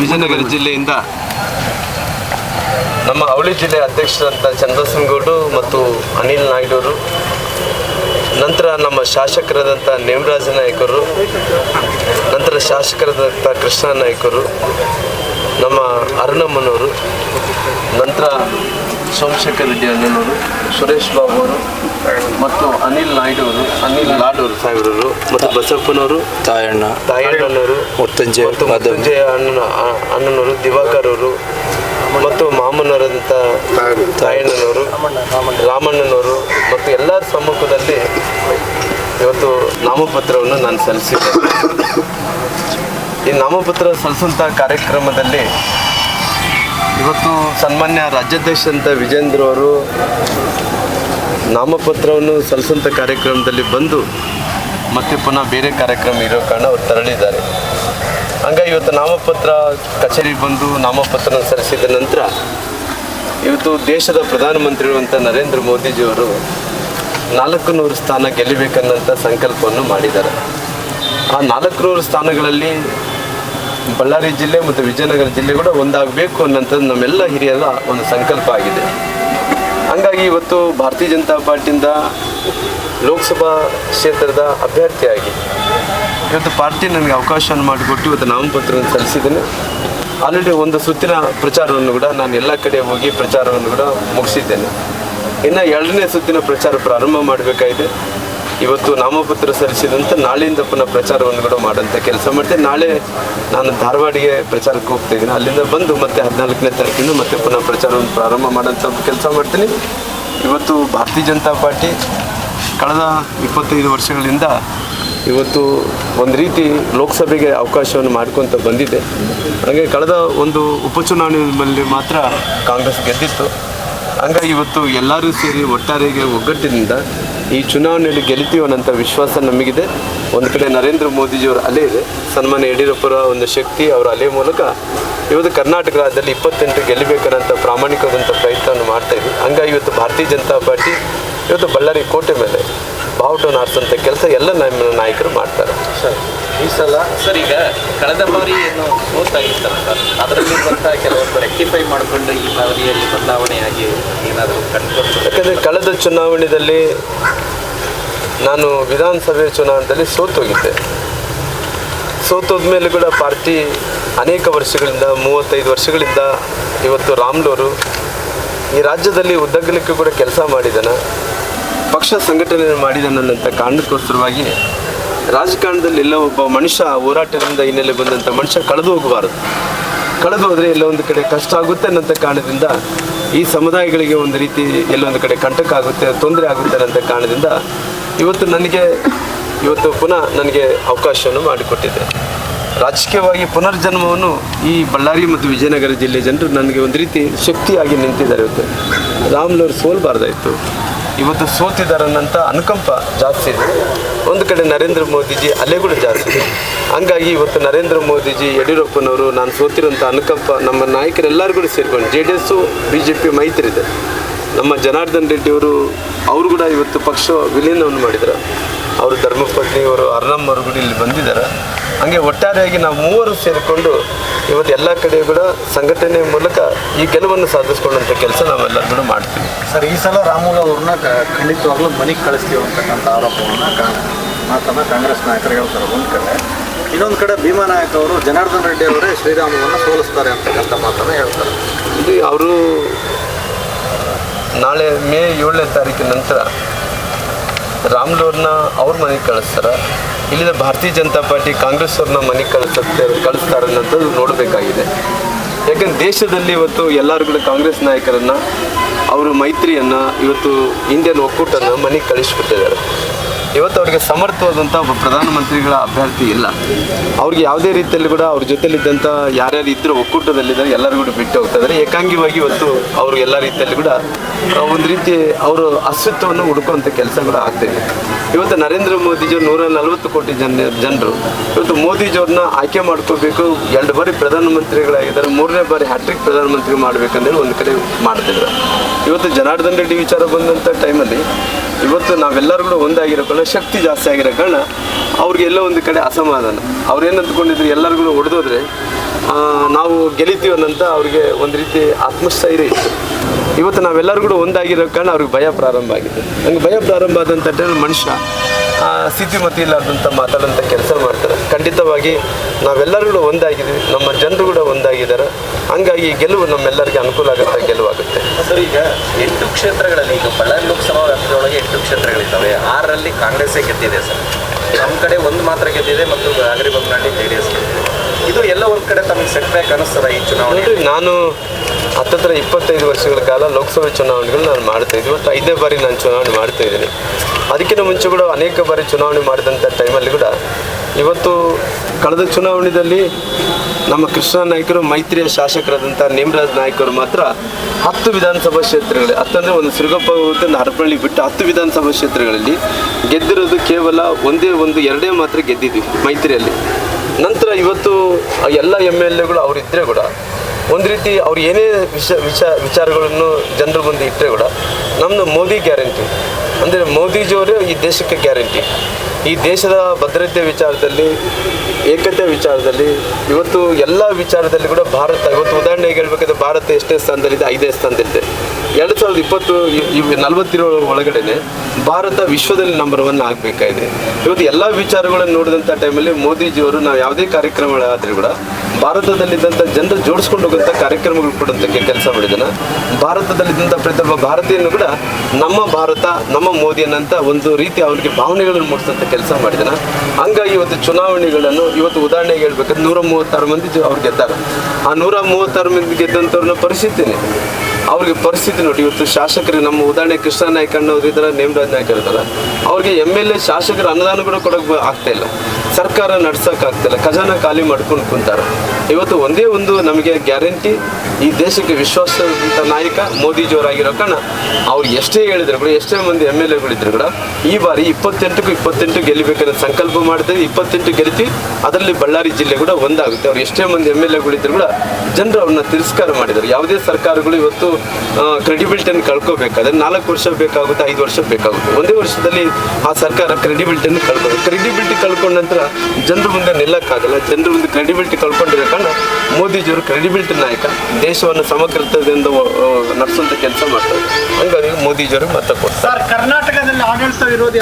ವಿಜಯನಗರ ಜಿಲ್ಲೆಯಿಂದ ನಮ್ಮ ಅವಳಿ ಜಿಲ್ಲೆ ಅಧ್ಯಕ್ಷರಂತ ಚಂದ್ರಸಿಂಗೌಡು ಮತ್ತು ಅನಿಲ್ ನಾಯ್ಡೂರು, ನಂತರ ನಮ್ಮ ಶಾಸಕರಾದಂಥ ನೇಮರಾಜ ನಾಯಕರು, ನಂತರ ಶಾಸಕರಾದಂಥ ಕೃಷ್ಣ ನಾಯಕರು, ನಮ್ಮ ಅರುಣಮ್ಮನವರು, ನಂತರ ಸೋಮಶೇಖರ್ ರೆಡ್ಡಿ ಅಣ್ಣನವರು ಸುರೇಶ್ ಬಾಬು ಅವರು ಮತ್ತು ಅನಿಲ್ ನಾಯ್ಡು ಅವರು ಅನಿಲ್ ಲಾಡ್ ಅವರು ಸಾಹೇಬ್ರವರು ಮತ್ತು ಬಸಪ್ಪನವರು ತಾಯಣ್ಣ ತಾಯಣ್ಣನವರು ಮೃತ್ಯುಂಜಯ. ಮುತ್ತಂಜೆ ಅಣ್ಣನ ಅಣ್ಣನವರು ದಿವಾಕರ್ ಅವರು ಮತ್ತು ಮಾಮನವರಂತ ತಾಯಣ್ಣನವರು ರಾಮಣ್ಣನವರು ಮತ್ತು ಎಲ್ಲರ ಸಮ್ಮುಖದಲ್ಲಿ ಇವತ್ತು ನಾಮಪತ್ರವನ್ನು ನಾನು ಸಲ್ಲಿಸಿದ್ದೆ ಈ ನಾಮಪತ್ರ ಸಲ್ಲಿಸುವಂಥ ಕಾರ್ಯಕ್ರಮದಲ್ಲಿ ಇವತ್ತು ಸನ್ಮಾನ್ಯ ರಾಜ್ಯಾಧ್ಯಕ್ಷರಂತ ವಿಜೇಂದ್ರ ಅವರು ನಾಮಪತ್ರವನ್ನು ಸಲ್ಲಿಸುವಂಥ ಕಾರ್ಯಕ್ರಮದಲ್ಲಿ ಬಂದು ಮತ್ತೆ ಪುನಃ ಬೇರೆ ಕಾರ್ಯಕ್ರಮ ಇರೋ ಕಾರಣ ಅವರು ತೆರಳಿದ್ದಾರೆ. ಹಂಗಾಗಿ ಇವತ್ತು ನಾಮಪತ್ರ ಕಚೇರಿಗೆ ಬಂದು ನಾಮಪತ್ರ ಸಲ್ಲಿಸಿದ ನಂತರ ಇವತ್ತು ದೇಶದ ಪ್ರಧಾನಮಂತ್ರಿರುವಂಥ ನರೇಂದ್ರ ಮೋದಿಜಿಯವರು ನಾಲ್ಕು ನೂರು ಸ್ಥಾನ ಗೆಲ್ಲಬೇಕನ್ನಂಥ ಸಂಕಲ್ಪವನ್ನು ಮಾಡಿದ್ದಾರೆ. ಆ ನಾಲ್ಕು ನೂರು ಸ್ಥಾನಗಳಲ್ಲಿ ಬಳ್ಳಾರಿ ಜಿಲ್ಲೆ ಮತ್ತು ವಿಜಯನಗರ ಜಿಲ್ಲೆ ಕೂಡ ಒಂದಾಗಬೇಕು ಅನ್ನೋಂಥದ್ದು ನಮ್ಮೆಲ್ಲ ಹಿರಿಯರ ಒಂದು ಸಂಕಲ್ಪ ಆಗಿದೆ. ಹಂಗಾಗಿ ಇವತ್ತು ಭಾರತೀಯ ಜನತಾ ಪಾರ್ಟಿಯಿಂದ ಲೋಕಸಭಾ ಕ್ಷೇತ್ರದ ಅಭ್ಯರ್ಥಿಯಾಗಿ ಇವತ್ತು ಪಾರ್ಟಿ ನನಗೆ ಅವಕಾಶವನ್ನು ಮಾಡಿಕೊಟ್ಟು ಇವತ್ತು ನಾಮಪತ್ರವನ್ನು ಸಲ್ಲಿಸಿದ್ದೇನೆ. ಆಲ್ರೆಡಿ ಒಂದು ಸುತ್ತಿನ ಪ್ರಚಾರವನ್ನು ಕೂಡ ನಾನು ಎಲ್ಲ ಕಡೆ ಹೋಗಿ ಪ್ರಚಾರವನ್ನು ಕೂಡ ಮುಗಿಸಿದ್ದೇನೆ. ಇನ್ನು ಎರಡನೇ ಸುತ್ತಿನ ಪ್ರಚಾರ ಪ್ರಾರಂಭ ಮಾಡಬೇಕಾಗಿದೆ. ಇವತ್ತು ನಾಮಪತ್ರ ಸಲ್ಲಿಸಿದಂತ ನಾಳೆಯಿಂದ ಪುನಃ ಪ್ರಚಾರವನ್ನು ಕೂಡ ಮಾಡೋಂಥ ಕೆಲಸ ಮಾಡ್ತೇನೆ. ನಾಳೆ ನಾನು ಧಾರವಾಡಿಗೆ ಪ್ರಚಾರಕ್ಕೆ ಹೋಗ್ತಾ ಇದ್ದೀನಿ ಅಲ್ಲಿಂದ ಬಂದು ಮತ್ತೆ ಹದಿನಾಲ್ಕನೇ ತಾರೀಕಿಂದ ಮತ್ತೆ ಪುನಃ ಪ್ರಚಾರವನ್ನು ಪ್ರಾರಂಭ ಮಾಡೋಂಥ ಕೆಲಸ ಮಾಡ್ತೀನಿ. ಇವತ್ತು ಭಾರತೀಯ ಜನತಾ ಪಾರ್ಟಿ ಕಳೆದ ಇಪ್ಪತ್ತೈದು ವರ್ಷಗಳಿಂದ ಇವತ್ತು ಒಂದು ರೀತಿ ಲೋಕಸಭೆಗೆ ಅವಕಾಶವನ್ನು ಮಾಡ್ಕೊತ ಬಂದಿದೆ. ಹಾಗೆ ಕಳೆದ ಒಂದು ಉಪಚುನಾವಣೆಯಲ್ಲಿ ಮಾತ್ರ ಕಾಂಗ್ರೆಸ್ ಗೆದ್ದಿತ್ತು. ಹಂಗಾಗಿ ಇವತ್ತು ಎಲ್ಲರೂ ಸೇರಿ ಒಟ್ಟಾರೆಗೆ ಒಗ್ಗಟ್ಟಿನಿಂದ ಈ ಚುನಾವಣೆಯಲ್ಲಿ ಗೆಲ್ತೀವಿ ಅನ್ನೋಂಥ ವಿಶ್ವಾಸ ನಮಗಿದೆ. ಒಂದು ಕಡೆ ನರೇಂದ್ರ ಮೋದಿಜಿಯವರ ಅಲೆ ಇದೆ. ಸನ್ಮಾನ್ಯ ಯಡಿಯೂರಪ್ಪರ ಒಂದು ಶಕ್ತಿ ಅವರ ಅಲೆ ಮೂಲಕ ಇವತ್ತು ಕರ್ನಾಟಕ ರಾಜ್ಯದಲ್ಲಿ ಇಪ್ಪತ್ತೆಂಟು ಗೆಲ್ಲಬೇಕನ್ನೋಂಥ ಪ್ರಾಮಾಣಿಕವಾದಂಥ ಪ್ರಯತ್ನವನ್ನು ಮಾಡ್ತಾ ಇದ್ವಿ ಹಂಗಾಗಿ ಇವತ್ತು ಭಾರತೀಯ ಜನತಾ ಪಾರ್ಟಿ ಇವತ್ತು ಬಳ್ಳಾರಿ ಕೋಟೆ ಮೇಲೆ ಬಾವುಟವನ್ನು ಅಂತ ಕೆಲಸ ಎಲ್ಲ ನಮ್ಮ ನಾಯಕರು ಮಾಡ್ತಾರೆ. ಸರ್ ಈ ಸಲ ಸರ್ ಈಗ ಕಳೆದ ಬಾರಿ ಏನು ಸೋತಾಗಿತ್ತಲ್ಲ ಸರ್? ಅದರಲ್ಲಿರುವಂಥ ಕೆಲವೊಂದು ರೆಕ್ಟಿಫೈ ಮಾಡಿಕೊಂಡು ಈ ಬಾರಿಯಲ್ಲಿ ಬದಲಾವಣೆಯಾಗಿ ಏನಾದರೂ ಕಂಡುಕೊಂಡು ಯಾಕಂದರೆ ಕಳೆದ ಚುನಾವಣೆಯಲ್ಲಿ ನಾನು ವಿಧಾನಸಭೆ ಚುನಾವಣೆಯಲ್ಲಿ ಸೋತೋಗಿದ್ದೆ ಸೋತೋದ ಮೇಲೆ ಕೂಡ ಪಾರ್ಟಿ ಅನೇಕ ವರ್ಷಗಳಿಂದ, ಮೂವತ್ತೈದು ವರ್ಷಗಳಿಂದ ಇವತ್ತು ರಾಮ್ಲೋರು ಈ ರಾಜ್ಯದಲ್ಲಿ ಉದ್ದಗಲಿಕ್ಕೆ ಕೂಡ ಕೆಲಸ ಮಾಡಿದನ. ಪಕ್ಷ ಸಂಘಟನೆ ಮಾಡಿದನಂತ ಕಾರಣಕ್ಕೋಸ್ಕರವಾಗಿ ರಾಜಕಾರಣದಲ್ಲಿ ಎಲ್ಲ ಒಬ್ಬ ಮನುಷ್ಯ ಹೋರಾಟದಿಂದ ಹಿನ್ನೆಲೆ ಬಂದಂಥ ಮನುಷ್ಯ ಕಳೆದು ಹೋಗಬಾರದು. ಕಳೆದು ಹೋದರೆ ಎಲ್ಲೊಂದು ಕಡೆ ಕಷ್ಟ ಆಗುತ್ತೆ ಅನ್ನೋಂಥ ಕಾರಣದಿಂದ ಈ ಸಮುದಾಯಗಳಿಗೆ ಒಂದು ರೀತಿ ಎಲ್ಲೊಂದು ಕಡೆ ಕಂಟಕ ಆಗುತ್ತೆ, ತೊಂದರೆ ಆಗುತ್ತೆ ಅನ್ನೋಂಥ ಕಾರಣದಿಂದ ಇವತ್ತು ನನಗೆ, ಇವತ್ತು ಪುನಃ ನನಗೆ ಅವಕಾಶವನ್ನು ಮಾಡಿಕೊಟ್ಟಿದೆ. ರಾಜಕೀಯವಾಗಿ ಪುನರ್ಜನ್ಮವನ್ನು ಈ ಬಳ್ಳಾರಿ ಮತ್ತು ವಿಜಯನಗರ ಜಿಲ್ಲೆ ಜನರು ನನಗೆ ಒಂದು ರೀತಿ ಶಕ್ತಿಯಾಗಿ ನಿಂತಿದ್ದಾರೆ ಇವತ್ತು. ರಾಮ್ಲವ್ರು ಸೋಲ್ಬಾರ್ದಾಯಿತು. ಇವತ್ತು ಸೋತಿದಾರನ್ನಂಥ ಅನುಕಂಪ ಜಾಸ್ತಿ ಇದೆ. ಒಂದು ಕಡೆ ನರೇಂದ್ರ ಮೋದಿಜಿ ಅಲೆ ಕೂಡ ಜಾಸ್ತಿ ಇದೆ. ಹಂಗಾಗಿ ಇವತ್ತು ನರೇಂದ್ರ ಮೋದಿಜಿ ಯಡಿಯೂರಪ್ಪನವರು, ನಾನು ಸೋತಿರುವಂಥ ಅನುಕಂಪ ನಮ್ಮ ನಾಯಕರೆಲ್ಲರೂ ಕೂಡ ಸೇರ್ಕೊಂಡು, J D S, B J P ಮೈತ್ರಿ ಇದೆ ನಮ್ಮ ಜನಾರ್ದನ್ ರೆಡ್ಡಿ ಅವರು ಅವರು ಕೂಡ ಇವತ್ತು ಪಕ್ಷ ವಿಲೀನವನ್ನು ಮಾಡಿದ್ದಾರೆ ಅವರು ಧರ್ಮಪತ್ನಿ ಅವರು ಅರ್ನಮ್ಮ ಅವರು ಕೂಡ ಇಲ್ಲಿ ಬಂದಿದ್ದಾರೆ. ಹಂಗೆ ಒಟ್ಟಾರೆಯಾಗಿ ನಾವು ಮೂವರು ಸೇರಿಕೊಂಡು ಇವತ್ತು ಎಲ್ಲ ಕಡೆ ಕೂಡ ಸಂಘಟನೆ ಮೂಲಕ ಈ ಗೆಲುವನ್ನು ಸಾಧಿಸ್ಕೊಳ್ಳುವಂಥ ಕೆಲಸ ನಾವೆಲ್ಲರೂ ಕೂಡ ಮಾಡ್ತೀವಿ. ಸರ್ ಈ ಸಲ ರಾಮುಲು ಅವ್ರನ್ನ ಖಂಡಿತವಾಗ್ಲೂ ಮನೆಗೆ ಕಳಿಸ್ತೀವಿ ಅಂತಕ್ಕಂಥ ಆರೋಪವನ್ನು ಮಾತನ್ನ ಕಾಂಗ್ರೆಸ್ ನಾಯಕರು ಹೇಳ್ತಾರೆ ಒಂದು ಕಡೆ ಇನ್ನೊಂದು ಕಡೆ ಭೀಮಾ ನಾಯಕ್ ಅವರು ಜನಾರ್ದನ್ ರೆಡ್ಡಿ ಅವರೇ ಶ್ರೀರಾಮುಲನ್ನು ಸೋಲಿಸ್ತಾರೆ ಅಂತಕ್ಕಂಥ ಮಾತನ್ನ ಹೇಳ್ತಾರೆ. ಇಲ್ಲಿ ಅವರು ನಾಳೆ ಮೇ ಏಳನೇ ತಾರೀಕಿನ ನಂತರ ರಾಮ್ಲೋರ್ನ ಅವ್ರ ಮನೆಗೆ ಕಳಿಸ್ತಾರೆ. ಇಲ್ಲಿಂದ ಭಾರತೀಯ ಜನತಾ ಪಾರ್ಟಿ ಕಾಂಗ್ರೆಸ್ ಅವ್ರನ್ನ ಮನೆಗೆ ಕಳಿಸುತ್ತೆ ಕಳಿಸ್ತಾರೆ ಅನ್ನೋದು ನೋಡಬೇಕಾಗಿದೆ. ಯಾಕಂದ್ರೆ ದೇಶದಲ್ಲಿ ಇವತ್ತು ಎಲ್ಲರೂ ಕೂಡ ಕಾಂಗ್ರೆಸ್ ನಾಯಕರನ್ನ, ಅವರು ಮೈತ್ರಿಯನ್ನ ಇವತ್ತು ಇಂಡಿಯನ್ ಒಕ್ಕೂಟನ ಮನೆಗೆ ಕಳಿಸ್ಬಿಟ್ಟಿದ್ದಾರೆ. ಇವತ್ತು ಅವರಿಗೆ ಸಮರ್ಥವಾದಂಥ ಒಬ್ಬ ಪ್ರಧಾನಮಂತ್ರಿಗಳ ಅಭ್ಯರ್ಥಿ ಇಲ್ಲ. ಅವ್ರಿಗೆ ಯಾವುದೇ ರೀತಿಯಲ್ಲಿ ಕೂಡ ಅವ್ರ ಜೊತೆಲಿದ್ದಂಥ ಯಾರ್ಯಾರು ಇದ್ದರೂ ಒಕ್ಕೂಟದಲ್ಲಿದ್ದಾರೆ ಎಲ್ಲರೂ ಕೂಡ ಬಿಟ್ಟು ಹೋಗ್ತಾ ಇದ್ದಾರೆ. ಏಕಾಂಗಿವಾಗಿ ಇವತ್ತು ಅವರು ಎಲ್ಲ ರೀತಿಯಲ್ಲಿ ಕೂಡ ಒಂದು ರೀತಿ ಅವರು ಅಸ್ತಿತ್ವವನ್ನು ಹುಡುಕುವಂಥ ಕೆಲಸ ಕೂಡ ಆಗ್ತಿದೆ ಇವತ್ತು ನರೇಂದ್ರ ಮೋದಿಜಿ ನೂರ ನಲವತ್ತು ಕೋಟಿ ಜನ ಜನರು ಇವತ್ತು ಮೋದಿಜಿಯವ್ರನ್ನ ಆಯ್ಕೆ ಮಾಡ್ಕೋಬೇಕು, ಎರಡು ಬಾರಿ ಪ್ರಧಾನಮಂತ್ರಿಗಳಾಗಿದ್ದಾರೆ, ಮೂರನೇ ಬಾರಿ ಹ್ಯಾಟ್ರಿಕ್ ಪ್ರಧಾನಮಂತ್ರಿ ಮಾಡ್ಬೇಕಂದ್ರೆ ಒಂದು ಕಡೆ ಮಾಡ್ತಿದ್ರು ಇವತ್ತು ಜನಾರ್ದನ್ ರೆಡ್ಡಿ ವಿಚಾರ ಬಂದಂಥ ಟೈಮಲ್ಲಿ ಇವತ್ತು ನಾವೆಲ್ಲರೂ ಕೂಡ ಒಂದಾಗಿರೋ ಕಾರಣ, ಶಕ್ತಿ ಜಾಸ್ತಿ ಆಗಿರೋ ಕಾರಣ ಅವ್ರಿಗೆ ಎಲ್ಲೋ ಒಂದು ಕಡೆ ಅಸಮಾಧಾನ. ಅವ್ರು ಏನು ಅಂದ್ಕೊಂಡಿದ್ರು ಎಲ್ಲರೂ ಕೂಡ ಹೊಡೆದೋದ್ರೆ ನಾವು ಗೆಲಿತೀವಿ ಅನ್ನಂತ ಅವ್ರಿಗೆ ಒಂದು ರೀತಿ ಆತ್ಮಸ್ಥೈರ್ಯ ಇತ್ತು. ಇವತ್ತು ನಾವೆಲ್ಲರೂ ಕೂಡ ಒಂದಾಗಿರೋ ಕಾರಣ ಅವ್ರಿಗೆ ಭಯ ಪ್ರಾರಂಭ ಆಗಿದೆ. ಹಂಗೆ ಭಯ ಪ್ರಾರಂಭ ಆದಂಥ ಟೈಮಲ್ಲಿ ಮನುಷ್ಯ ಸ್ಥಿತಿಮತಿ ಇಲ್ಲಾರ್ದಂಥ ಮಾತಾಡೋಂಥ ಕೆಲಸ ಮಾಡ್ತಾರೆ. ಖಂಡಿತವಾಗಿ ನಾವೆಲ್ಲರೂ ಕೂಡ ಒಂದಾಗಿದ್ದೀವಿ. ನಮ್ಮ ಜನರು ಕೂಡ ಒಂದಾಗಿದ್ದಾರೆ. ಹಂಗಾಗಿ ಗೆಲುವು ನಮ್ಮೆಲ್ಲರಿಗೆ ಅನುಕೂಲ ಆಗುತ್ತೆ, ಗೆಲುವಾಗುತ್ತೆ. ಸರ್, ಈಗ ಎಂಟು ಕ್ಷೇತ್ರಗಳಲ್ಲಿ ಈಗ ಬಳ್ಳಾರಿ ಲೋಕಸಭಾ ವ್ಯಾಪ್ತಿಯೊಳಗೆ ಎಂಟು ಕ್ಷೇತ್ರಗಳಿದ್ದಾವೆ. ಆರರಲ್ಲಿ ಕಾಂಗ್ರೆಸ್ಸೇ ಗೆದ್ದಿದೆ ಸರ್. ನಮ್ಮ ಕಡೆ ಒಂದು ಮಾತ್ರ ಗೆದ್ದಿದೆ ಮತ್ತು ಹಗರಿಬೊಮ್ಮನಹಳ್ಳಿ ಜೆ ಡಿ ಎಸ್ ಗೆದ್ದಿದೆ ಇದು ಎಲ್ಲ ಒಂದು ಕಡೆ ತಮಗೆ ಸೆಟ್ ಬ್ಯಾಕ್ ಅನಿಸ್ತದ ಈ ಚುನಾವಣೆ? ನಾನು ಹತ್ತತ್ರ ಇಪ್ಪತ್ತೈದು ವರ್ಷಗಳ ಕಾಲ ಲೋಕಸಭೆ ಚುನಾವಣೆಗಳು ನಾನು ಮಾಡ್ತಾ ಇದ್ದೆ. ಮತ್ತು ಐದೇ ಬಾರಿ ನಾನು ಚುನಾವಣೆ ಮಾಡ್ತಾ ಇದ್ದೀನಿ. ಅದಕ್ಕಿಂತ ಮುಂಚೆ ಕೂಡ ಅನೇಕ ಬಾರಿ ಚುನಾವಣೆ ಮಾಡಿದಂಥ ಟೈಮಲ್ಲಿ ಕೂಡ ಇವತ್ತು ಕಳೆದ ಚುನಾವಣೆಯಲ್ಲಿ ನಮ್ಮ ಕೃಷ್ಣ ನಾಯ್ಕರು ಮೈತ್ರಿಯ ಶಾಸಕರಾದಂಥ ನೇಮರಾಜ್ ನಾಯ್ಕರು ಮಾತ್ರ ಹತ್ತು ವಿಧಾನಸಭಾ ಕ್ಷೇತ್ರಗಳಲ್ಲಿ, ಹತ್ತಂದರೆ ಒಂದು ಸಿರುಗಪ್ಪ ಒಂದು ಹರಪಳ್ಳಿ ಬಿಟ್ಟು ಹತ್ತು ವಿಧಾನಸಭಾ ಕ್ಷೇತ್ರಗಳಲ್ಲಿ ಗೆದ್ದಿರೋದು ಕೇವಲ ಒಂದೇ ಒಂದು, ಎರಡೇ ಮಾತ್ರ ಗೆದ್ದಿದ್ವಿ ಮೈತ್ರಿಯಲ್ಲಿ. ನಂತರ ಇವತ್ತು ಎಲ್ಲ ಎಂ ಎಲ್ ಎಗಳು ಅವರಿದ್ದರೆ ಕೂಡ ಒಂದು ರೀತಿ ಅವ್ರು ಏನೇ ವಿಷ ವಿಚ ವಿಚಾರಗಳನ್ನು ಜನರ ಮುಂದೆ ಇಟ್ಟರೆ ಕೂಡ ನಮ್ಮದು ಮೋದಿ ಗ್ಯಾರಂಟಿ. ಅಂದರೆ ಮೋದಿಜಿಯವರೇ ಈ ದೇಶಕ್ಕೆ ಗ್ಯಾರಂಟಿ. ಈ ದೇಶದ ಭದ್ರತೆ ವಿಚಾರದಲ್ಲಿ, ಏಕತೆ ವಿಚಾರದಲ್ಲಿ, ಇವತ್ತು ಎಲ್ಲ ವಿಚಾರದಲ್ಲಿ ಕೂಡ ಭಾರತ, ಇವತ್ತು ಉದಾಹರಣೆಗೆ ಹೇಳ್ಬೇಕಾದ್ರೆ ಭಾರತ ಎಷ್ಟೇ ಸ್ಥಾನದಲ್ಲಿದೆ ಐದೇ ಸ್ಥಾನದಲ್ಲಿದೆ. ಎರಡು ಸಾವಿರದ ಇಪ್ಪತ್ತು ನಲವತ್ತಿರೋ ಒಳಗಡೆನೆ ಭಾರತ ವಿಶ್ವದಲ್ಲಿ ನಂಬರ್ ಒನ್ ಆಗಬೇಕಾಗಿದೆ. ಇವತ್ತು ಎಲ್ಲ ವಿಚಾರಗಳನ್ನು ನೋಡಿದಂಥ ಟೈಮಲ್ಲಿ ಮೋದಿಜಿಯವರು ನಾವು ಯಾವುದೇ ಕಾರ್ಯಕ್ರಮಗಳಾದರೂ ಕೂಡ ಭಾರತದಲ್ಲಿದ್ದಂಥ ಜನರು ಜೋಡಿಸ್ಕೊಂಡು ಹೋಗುವಂಥ ಕಾರ್ಯಕ್ರಮಗಳು ಕೊಡುವಂಥಕ್ಕೆ ಕೆಲಸ ಮಾಡಿದಾನೆ. ಭಾರತದಲ್ಲಿದ್ದಂಥ ಪ್ರತಿಯೊಬ್ಬ ಭಾರತೀಯನು ಕೂಡ ನಮ್ಮ ಭಾರತ, ನಮ್ಮ ಮೋದಿ ಒಂದು ರೀತಿ ಅವರಿಗೆ ಭಾವನೆಗಳನ್ನು ಮೂಡಿಸೋಂಥ ಕೆಲಸ ಮಾಡಿದನ. ಹಂಗಾಗಿ ಇವತ್ತು ಚುನಾವಣೆಗಳನ್ನು ಇವತ್ತು ಉದಾಹರಣೆಗೆ ಹೇಳ್ಬೇಕಂದ್ರೆ ನೂರ ಮೂವತ್ತಾರು ಮಂದಿ ಅವ್ರು ಗೆದ್ದಾರೆ ಆ ನೂರ ಮೂವತ್ತಾರು ಮಂದಿ ಗೆದ್ದಂಥವ್ರನ್ನ ಪರಿಸ್ಥಿತಿನೇ ಅವ್ರಿಗೆ ಪರಿಸ್ಥಿತಿ ನೋಡಿ, ಇವತ್ತು ಶಾಸಕರು ನಮ್ಮ ಉದಾಹರಣೆ ಕೃಷ್ಣ ನಾಯ್ಕ ಅನ್ನೋರು ಇದರ ನೇಮರಾಜ್ ನಾಯ್ಕ ಇರ್ತಾರೆ. ಅವ್ರಿಗೆ ಎಂ ಎಲ್ ಎ ಶಾಸಕರು ಅನುದಾನ ಕೂಡ ಕೊಡೋಕೆ ಆಗ್ತಾ ಇಲ್ಲ. ಸರ್ಕಾರ ನಡ್ಸೋಕ್ಕಾಗ್ತಿಲ್ಲ, ಖಜಾನ ಖಾಲಿ ಮಾಡ್ಕೊಂಡು ಕುಂತಾರೆ. ಇವತ್ತು ಒಂದೇ ಒಂದು ನಮಗೆ ಗ್ಯಾರಂಟಿ, ಈ ದೇಶಕ್ಕೆ ವಿಶ್ವಾಸದಂಥ ನಾಯಕ ಮೋದಿಜಿಯವರಾಗಿರೋ ಕಣ ಅವ್ರು ಎಷ್ಟೇ ಹೇಳಿದ್ರು ಕೂಡ, ಎಷ್ಟೇ ಮಂದಿ ಎಂ ಎಲ್ ಎಗಳಿದ್ರು ಕೂಡ, ಈ ಬಾರಿ ಇಪ್ಪತ್ತೆಂಟಕ್ಕೂ ಇಪ್ಪತ್ತೆಂಟು ಗೆಲ್ಲಬೇಕನ್ನೋ ಸಂಕಲ್ಪ ಮಾಡಿದ್ರೆ ಇಪ್ಪತ್ತೆಂಟು ಗೆಲ್ತಿ ಅದರಲ್ಲಿ ಬಳ್ಳಾರಿ ಜಿಲ್ಲೆ ಕೂಡ ಒಂದಾಗುತ್ತೆ. ಅವ್ರು ಎಷ್ಟೇ ಮಂದಿ ಎಂ ಎಲ್ ಎಗಳಿದ್ರು ಕೂಡ ಜನರು ಅವ್ರನ್ನ ತಿರಸ್ಕಾರ ಮಾಡಿದ್ದಾರೆ. ಯಾವುದೇ ಸರ್ಕಾರಗಳು ಇವತ್ತು ಕ್ರೆಡಿಬಿಲಿಟಿಯನ್ನು ಕಳ್ಕೋಬೇಕಾದ್ರೆ ನಾಲ್ಕು ವರ್ಷ ಬೇಕಾಗುತ್ತೆ, ಐದು ವರ್ಷ ಬೇಕಾಗುತ್ತೆ. ಒಂದೇ ವರ್ಷದಲ್ಲಿ ಆ ಸರ್ಕಾರ ಕ್ರೆಡಿಬಿಲಿಟಿಯನ್ನು ಕಳ್ಕೊಬೇಕು. ಕ್ರೆಡಿಬಿಲಿಟಿ ಕಳ್ಕೊಂಡ ನಂತರ ಜನರ ಮುಂದೆ ನಿಲ್ಲಕ್ಕಾಗಲ್ಲ, ಜನರ ಮುಂದೆ ಕ್ರೆಡಿಬಿಲಿಟಿ ಕಳ್ಕೊಂಡಿರೋ ಕಾರಣ ಮೋದಿಜಿಯವರು ಕ್ರೆಡಿಬಿಲಿಟಿ ನಾಯಕ, ದೇಶವನ್ನು ಸಮಗ್ರತೆಯಿಂದ ನಡೆಸುವಂಥ ಕೆಲಸ ಮಾಡ್ತಾರೆ ಹಂಗಾಗಿ ಮೋದಿಜಿಯವರು ಮತ ಕೊಡ್ತಾರೆ. ಕರ್ನಾಟಕದಲ್ಲಿ ಆಡಳಿತ ವಿರೋಧಿ